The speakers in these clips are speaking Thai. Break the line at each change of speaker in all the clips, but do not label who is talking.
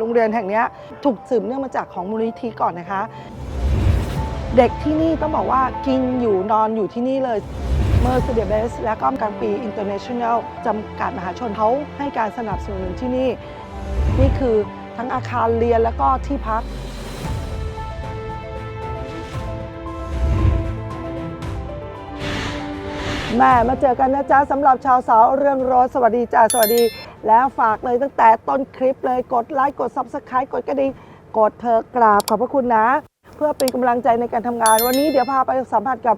โรงเรียนแห่งนี้ถูกสืบเนื่องมาจากของมูลนิธิก่อนนะคะ เด็กที่นี่ต้องบอกว่ากินอยู่นอนอยู่ที่นี่เลย Mercedes และก็กลางปีอินเตอร์เนชั่นแนลจำกัดมหาชนเขาให้การสนับสนุนที่นี่ นี่คือทั้งอาคารเรียนแล้วก็ที่พัก แม่มาเจอกันนะจ๊ะสำหรับชาวสาวเรื่องรถสวัสดีจ้าสวัสดี แล้วฝากเลยตั้งแต่ต้นคลิปเลยกดไลค์กด Subscribe กดกระดิ่งกดเธอกราบขอบพระคุณนะ เพื่อเป็นกำลังใจในการทำงาน วันนี้เดี๋ยวพาไปสัมผัสกับ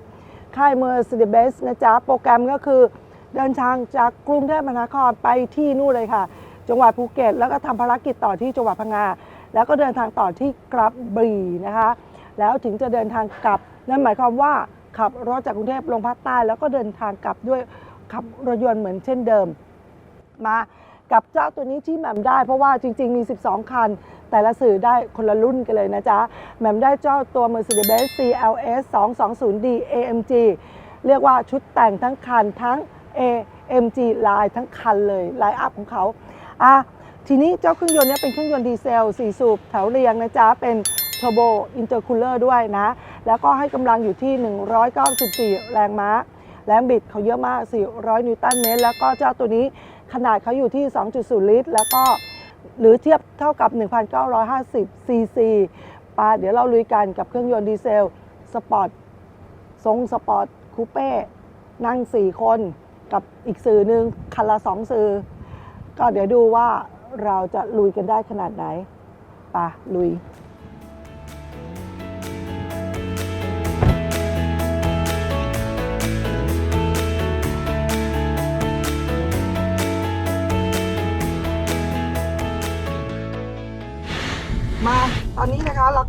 ค่าย Mercedes นะจ๊ะ โปรแกรมก็คือเดินทางจากกรุงเทพมหานครไปที่นู่นเลยค่ะ จังหวัดภูเก็ต แล้วก็ทำภารกิจต่อที่จังหวัดพังงาแล้วก็เดินทางต่อที่กระบี่นะคะ แล้วถึงจะเดินทางกลับนั่นหมายความว่า ขับรถจากกรุงเทพลงภาคใต้ แล้วก็เดินทางกลับด้วยขับรถยนต์เหมือนเช่นเดิม มากับเจ้าตัวนี้ที่แหม่มได้ เพราะว่าจริง ๆ มี 12 คัน แต่ละสื่อได้คนละรุ่นกันเลยนะจ๊ะแหม่มได้เจ้าตัว Mercedes-Benz CLS 220D AMG เรียกว่าชุดแต่งทั้งคันทั้ง AMG ลายทั้งคันเลยไลน์อัพของเขาอะทีนี้เจ้าเครื่องยนต์นี้เป็นเครื่องยนต์ดีเซล 4 สูบแถวเรียงนะจ๊ะ เป็น Turbo Intercooler ด้วยนะ แล้วก็ให้กำลังอยู่ที่ 194 แรงม้า แรงบิดเขาเยอะมาก 400 นิวตันเมตร แล้วก็เจ้าตัวนี้ขนาดเขาอยู่ที่ 2.0 ลิตร แล้วก็หรือเทียบเท่ากับ 1,950 ซีซีปาเดี๋ยวเราลุยกันกับเครื่องยนต์ดีเซล สปอร์ต ทรงสปอร์ตคูเป้ นั่ง 4 คน กับอีกสื่อหนึ่งคันละ 2 สื่อ ก็เดี๋ยวดูว่าเราจะลุยกันได้ขนาดไหนปะลุย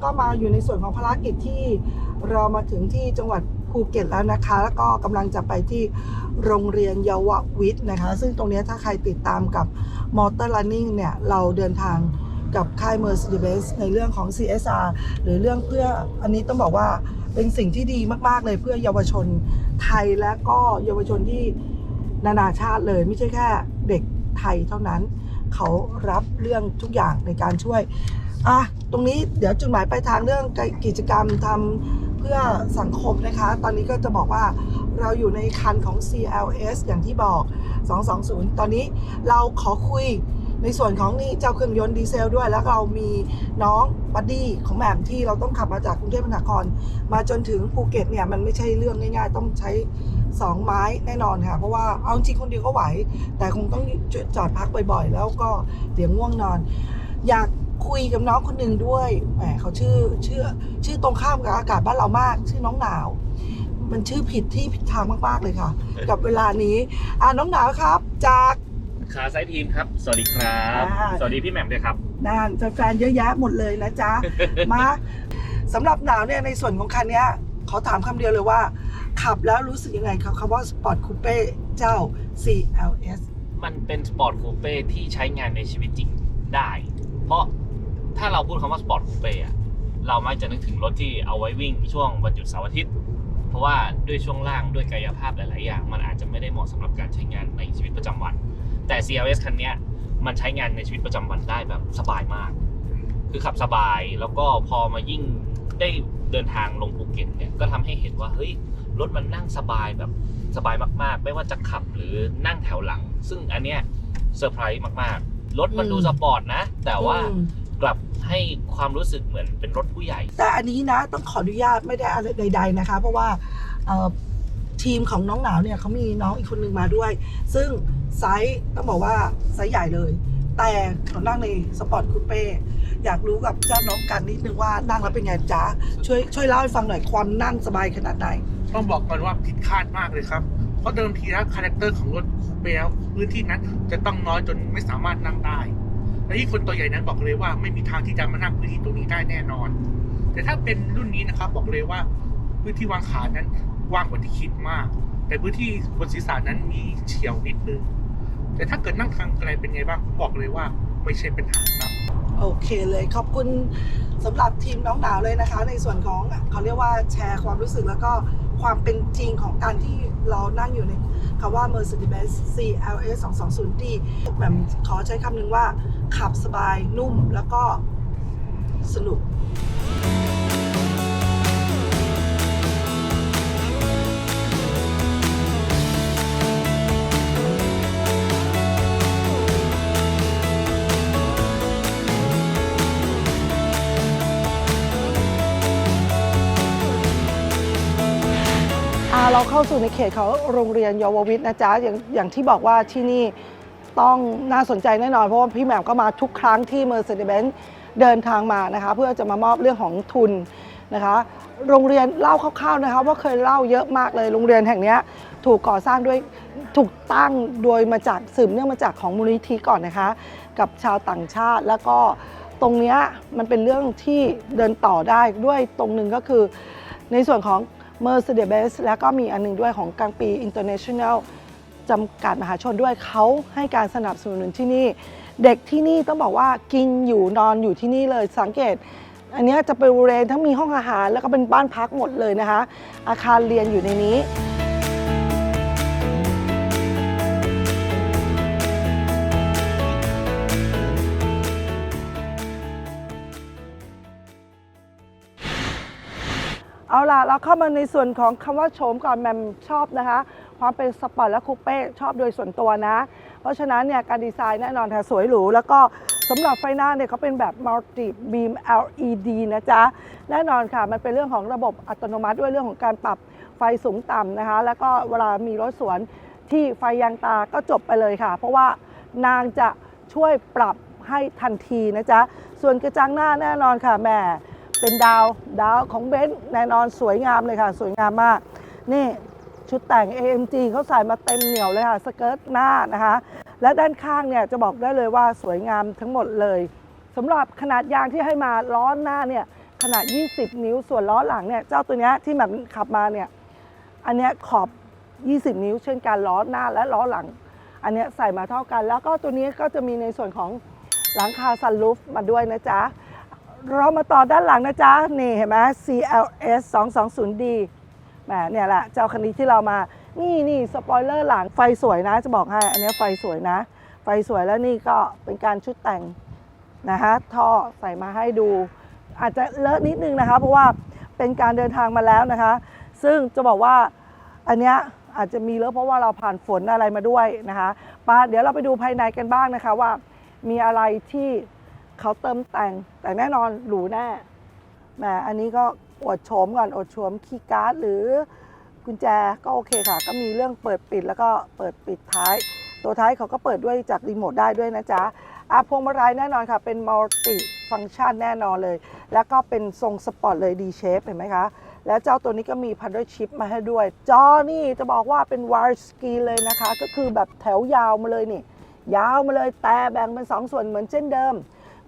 ก็มาอยู่ในส่วนของภารกิจที่เรามาถึงที่จังหวัดภูเก็ตแล้วนะคะ แล้วก็กำลังจะไปที่โรงเรียนเยาววิทย์นะคะ ซึ่งตรงนี้ถ้าใครติดตามกับ Motor Running เนี่ย เราเดินทางกับค่าย Mercedes ในเรื่องของ CSR หรือเรื่องเพื่ออันนี้ต้องบอกว่าเป็นสิ่งที่ดีมาก ๆ เลยเพื่อเยาวชนไทยและก็เยาวชนที่นานาชาติเลย ไม่ใช่แค่เด็กไทยเท่านั้น เขารับเรื่องทุกอย่างในการช่วย อะตรงนี้เดี๋ยวจุดหมายปลายทางเรื่องกิจกรรมทำเพื่อสังคมนะคะ ตอนนี้ก็จะบอกว่าเราอยู่ในคันของ CLS อย่างที่บอก 220 ตอนนี้เราขอคุยในส่วนของนี่เจ้าเครื่องยนต์ดีเซลด้วย แล้วเรามีน้องบัดดี้ของแหม่มที่เราต้องขับมาจากกรุงเทพมหานคร มาจนถึงภูเก็ตเนี่ยมันไม่ใช่เรื่องง่ายๆ ต้องใช้ 2 ไม้แน่นอนค่ะ เพราะว่าเอาจริงคนเดียวก็ไหว แต่คงต้องจอดพักบ่อยๆ แล้วก็เดี๋ยวง่วงนอน อยาก คุยกับน้องคนหนึ่งด้วยแหมเขาชื่อชื่อ ชื่อตรงข้ามกับอากาศบ้านเรามาก ชื่อน้องหนาว มันชื่อผิดที่ผิดทางมากๆเลยค่ะ กับเวลานี้ อ่าน้องหนาวครับ จาก
ขาไซทีมครับ สวัสดีครับ
อ่า
สวัสดีพี่แหม่มด้วยครับ
นานแฟนๆเยอะแยะหมดเลยนะจ๊ะ มาสำหรับหนาวเนี่ยในส่วนของคันเนี้ยขอถามคำเดียวเลยว่า ขับแล้วรู้สึกยังไงครับคำว่าสปอร์ตคูเป้เจ้า CLS
มันเป็นสปอร์ตคูเป้ที่ใช้งานในชีวิตจริงได้ เพราะ ถ้าเราพูดคำว่าสปอร์ตคูเป้อะเรามักจะนึกถึงรถที่เอาไว้วิ่งช่วงวันหยุดเสาร์อาทิตย์ เพราะว่าด้วยช่วงล่างด้วยกายภาพหลาย ๆ อย่าง มันอาจจะไม่ได้เหมาะสำหรับการใช้งานในชีวิตประจำวัน แต่ CLS คันเนี้ยมันใช้งานในชีวิตประจำวันได้แบบสบายมาก คือขับสบายแล้วก็พอมายิ่งได้เดินทางลงภูเก็ตเนี่ยก็ทำให้เห็นว่าเฮ้ยรถมันนั่งสบายแบบสบายมากๆ ไม่ว่าจะขับหรือนั่งแถวหลัง ซึ่งอันเนี้ยเซอร์ไพรส์มากๆรถมันดู
อืม
สปอร์ตนะ แต่ว่า
อืม
กลับให้ความรู้สึกเหมือนเป็นรถผู้ใหญ่
แต่อันนี้นะต้องขออนุญาตไม่ได้อะไรใด ๆนะคะ เพราะว่าเอ่อทีมของน้องหนาวเนี่ยเขามีน้องอีกคนหนึ่งมาด้วย ซึ่งไซส์ต้องบอกว่าไซส์ใหญ่เลย แต่เขานั่งในสปอร์ตคูเป้อยากรู้กับเจ้าน้องกันนิดนึงว่านั่งแล้วเป็นไงจ๊ะช่วยช่วยเล่าให้ฟังหน่อยความนั่งสบายขนาดไหน
ต้องบอกก่อนว่าผิดคาดมากเลยครับ เพราะเดิมทีแล้วคาแรคเตอร์ของรถคูเปลพื้นที่นั้นจะต้องน้อยจนไม่สามารถนั่งได้ และที่คนตัวใหญ่นั้นบอกเลยว่าไม่มีทางที่จะมานั่งพื้นที่ตรงนี้ได้แน่นอน แต่ถ้าเป็นรุ่นนี้นะครับบอกเลยว่าพื้นที่วางขานั้นกว้างกว่าที่คิดมาก แต่พื้นที่บนศีรษะนั้นมีเฉียวนิดนึงแต่ถ้าเกิดนั่งทางไกลเป็นไงบ้างผมบอกเลยว่าไม่ใช่ปัญหาครับ
โอเคเลยขอบคุณสำหรับทีมน้องหนาวเลยนะคะ ในส่วนของเขาเรียกว่าแชร์ความรู้สึกแล้วก็ความเป็นจริงของการที่เรานั่งอยู่ในคำว่า Mercedes-Benz CLS 220D แบบขอใช้คำหนึ่งว่าขับสบายนุ่มแล้วก็สนุก เราเข้าสู่ในเขตเของโรงเรียนเยาววิทย์นะจ๊ะอย่างอย่างที่บอกว่าที่นี่ต้องน่าสนใจแน่นอนเพราะว่าพี่แหม่มก็มาทุกครั้งที่ Mercedes-Benz เดินทางมานะคะ เพื่อจะมามอบเรื่องของทุนนะคะ โรงเรียนเล่าคร่าวๆนะคะว่าเคยเล่าเยอะมากเลยโรงเรียนแห่งนี้ถูกก่อสร้างด้วยถูกตั้งโดยมาจากสืบเนื่องมาจากของมูลนิธิก่อนนะคะ กับชาวต่างชาติแล้วก็ตรงเนี้ยมันเป็นเรื่องที่เดินต่อได้ด้วยตรงหนึ่งก็คือ ในส่วนของ Mercedes-Benz แล้วก็มีอันหนึงด้วยของกลางปี International จำกัดมหาชนด้วยเขาให้การสนับสนุนที่นี่ เด็กที่นี่ต้องบอกว่ากินอยู่นอนอยู่ที่นี่เลยสังเกต อันนี้จะเป็นบริเวณทั้งมีห้องอาหาร แล้วก็เป็นบ้านพักหมดเลยนะคะ อาคารเรียนอยู่ในนี้ เอาล่ะ เราเข้ามาในส่วนของคำว่าโฉมก่อนแมมชอบนะคะ ความเป็นสปอร์ตและคูเป้ชอบโดยส่วนตัวนะ เพราะฉะนั้นเนี่ยการดีไซน์แน่นอนค่ะสวยหรู แล้วก็สำหรับไฟหน้าเนี่ยเขาเป็นแบบ multi beam LED นะจ๊ะ แน่นอนค่ะ มันเป็นเรื่องของระบบอัตโนมัติด้วยเรื่องของการปรับไฟสูงต่ำนะคะ แล้วก็เวลามีรถสวนที่ไฟยางตาก็จบไปเลยค่ะ เพราะว่านางจะช่วยปรับให้ทันทีนะจ๊ะ ส่วนกระจังหน้าแน่นอนค่ะแม่ เป็นดาวดาวของเบนซ์แน่นอนสวยงามเลยค่ะ สวยงามมาก นี่ชุดแต่ง AMG เขาใส่มาเต็มเหนียวเลยค่ะ สเกิร์ตหน้านะคะ และด้านข้างเนี่ยจะบอกได้เลยว่าสวยงามทั้งหมดเลยสำหรับขนาดยางที่ให้มาล้อหน้าเนี่ยขนาด 20 นิ้ว ส่วนล้อหลังเนี่ยเจ้าตัวนี้ที่แบบขับมาเนี่ยอันนี้ขอบ 20 นิ้ว เช่นกันล้อหน้าและล้อหลัง อันนี้ใส่มาเท่ากัน แล้วก็ตัวนี้ก็จะมีในส่วนของหลังคาซันรูฟมาด้วยนะจ๊ะ เรามาต่อด้านหลังนะจ๊ะ นี่เห็นไหม CLS 220D แหมเนี่ยแหละ เจ้าคันนี้ที่เรามา นี่นี่สปอยเลอร์หลังไฟสวยนะ จะบอกให้ อันนี้ไฟสวยนะ ไฟสวยแล้วนี่ก็เป็นการชุดแต่งนะฮะ ท่อใส่มาให้ดู อาจจะเลอะนิดนึงนะคะ เพราะว่าเป็นการเดินทางมาแล้วนะคะ ซึ่งจะบอกว่าอันเนี้ยอาจจะมีเลอะเพราะว่าเราผ่านฝนอะไรมาด้วยนะคะปาเดี๋ยวเราไปดูภายในกันบ้างนะคะว่า มีอะไรที่ เขาเติมแต่งแต่แน่นอนหรูแน่แหมอันนี้ก็อวดโฉมก่อนอวดโฉมคีย์การ์ดหรือกุญแจก็โอเคค่ะ ก็มีเรื่องเปิดปิดแล้วก็เปิดปิดท้าย ตัวท้ายเขาก็เปิดด้วยจากรีโมทได้ด้วยนะจ๊ะอาพวงมาลัยแน่นอนค่ะ เป็นมัลติฟังชันแน่นอนเลย แล้วก็เป็นทรงสปอร์ตเลยดีเชฟเห็นไหมคะ แล้วเจ้าตัวนี้ก็มีพันด้วยชิปมาให้ด้วย จอนี่จะบอกว่าเป็นว i ร์สก e เลยนะคะ ก็คือแบบแถวยาวมาเลยนี่ ยาวมาเลยแต่แบ่งเป็น 2 ส่วนเหมือนเช่นเดิม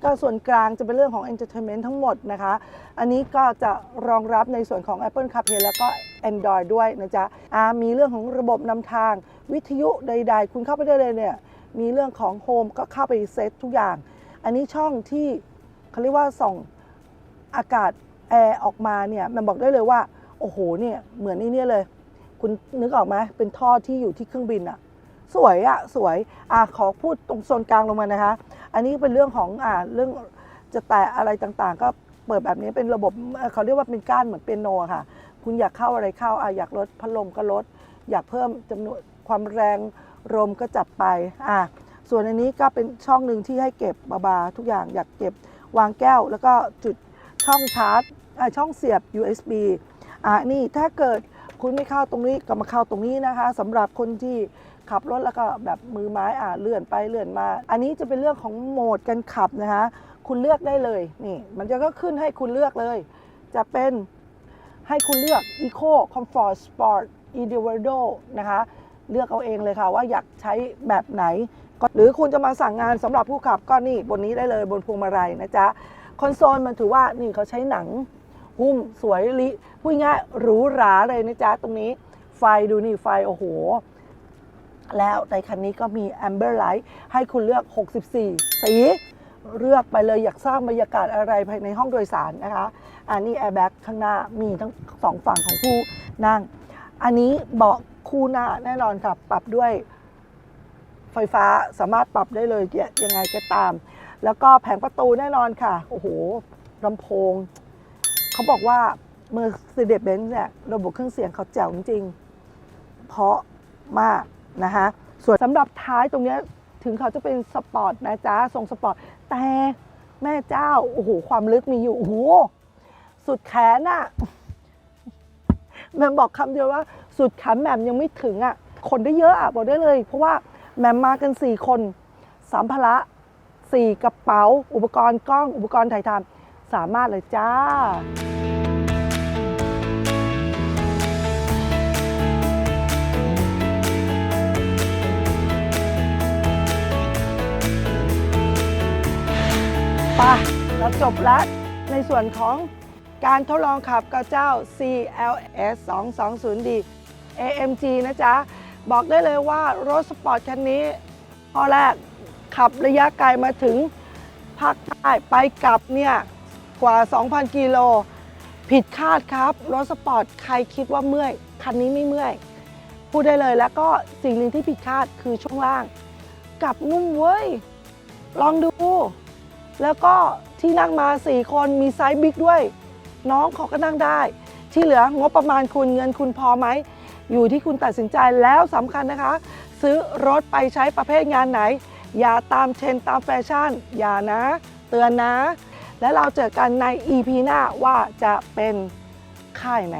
ก็ส่วนกลางจะเป็นเรื่องของ Entertainment ทั้งหมดนะคะ อันนี้ก็จะรองรับในส่วนของ Apple CarPlay แล้วก็ Android ด้วยนะจ๊ะอ่ามีเรื่องของระบบนำทางวิทยุใด ๆ คุณเข้าไปได้เลยเนี่ย มีเรื่องของโฮมก็เข้าไปเซตทุกอย่าง อันนี้ช่องที่เขาเรียกว่าส่องอากาศแอร์ออกมาเนี่ยมันบอกได้เลยว่า โอ้โหเนี่ยเหมือนนี่เนี่ยเลย คุณนึกออกไหมเป็นท่อที่อยู่ที่เครื่องบินอะ สวยอะสวยอะขอพูดตรงโซนกลางลงมานะคะ อันนี้เป็นเรื่องของอ่าเรื่องจะแตะอะไรต่างๆ ก็เปิดแบบนี้เป็นระบบเขาเรียกว่าเป็นก้านเหมือนเปียโนะค่ะ คุณอยากเข้าอะไรเข้าอะอยากลดพัดลมก็ลด อยากเพิ่มจำนวนความแรงลมก็จัดไปอะส่วนอันนี้ก็เป็นช่องหนึ่งที่ให้เก็บบาๆทุกอย่างอยากเก็บวางแก้ว แล้วก็จุดช่องชาร์จช่องเสียบ USB อะนี่ถ้าเกิดคุณไม่เข้าตรงนี้ก็มาเข้าตรงนี้นะคะสำหรับคนที่ ขับรถแล้วก็แบบมือไม้อะเลื่อนไปเลื่อนมา อันนี้จะเป็นเรื่องของโหมดการขับนะคะ คุณเลือกได้เลยนี่มันจะก็ขึ้นให้คุณเลือกเลย จะเป็นให้คุณเลือก Eco Comfort Sport Individual นะคะเลือกเอาเองเลยค่ะว่าอยากใช้แบบไหน หรือคุณจะมาสั่งงานสำหรับผู้ขับก็นี่บนนี้ได้เลยบนพวงมาลัยนะจ๊ะคอนโซลมันถือว่านี่เขาใช้หนังหุ้มสวยลิพูดง่ายหรูหราเลยนะจ๊ะตรงนี้ไฟดูนี่ไฟโอ้โห แล้วในคันนี้ก็มี Amber Light ให้คุณเลือก 64 สี เลือกไปเลยอยากสร้างบรรยากาศอะไรภายในห้องโดยสารนะคะ อันนี้แอร์แบ็กข้างหน้ามีทั้งสองฝั่งของผู้นั่ง อันนี้เบาะคู่หน้าแน่นอนค่ะ ปรับด้วยไฟฟ้าสามารถปรับได้เลยยังไงก็ตาม แล้วก็แผงประตูแน่นอนค่ะ โอ้โหลำโพง เขาบอกว่า Mercedes-Benz เนี่ยระบบเครื่องเสียงเขาแจ๋วจริง เพราะมาก นะคะส่วนสำหรับท้ายตรงนี้ถึงเขาจะเป็นสปอร์ตนะจ๊ะทรงสปอร์ต แต่แม่เจ้า โอ้โห ความลึกมีอยู่ โอ้โห สุดแขนอะแมมบอกคำเดียวว่า สุดแขนแหมมยังไม่ถึงอะคนได้เยอะอะบอกได้เลย เพราะว่าแหมมมากัน 4 คนสัมภาระสี่กระเป๋า อุปกรณ์กล้อง อุปกรณ์ถ่ายทำสามารถเลยจ้า ไปเราจบแล้วในส่วนของการทดลองขับกับเจ้า CLS 220D AMG นะจ๊ะ บอกได้เลยว่ารถสปอร์ตคันนี้ข้อแรกขับระยะไกลมาถึงภาคใต้ไปกลับเนี่ย กว่า 2,000 กิโล ผิดคาดครับ รถสปอร์ตใครคิดว่าเมื่อย คันนี้ไม่เมื่อย พูดได้เลยแล้วก็สิ่งหนึ่งที่ผิดคาดคือช่วงล่าง กลับนุ่มเว้ย ลองดู แล้วก็ที่นั่งมา 4 คนมีไซส์บิ๊กด้วย น้องเขาก็นั่งได้ ที่เหลืองบประมาณคุณเงินคุณพอไหม อยู่ที่คุณตัดสินใจแล้วสำคัญนะคะ ซื้อรถไปใช้ประเภทงานไหน อย่าตามเทรนตามแฟชั่น อย่านะ เตือนนะ และเราเจอกันใน EP หน้าว่าจะเป็นค่ายไหน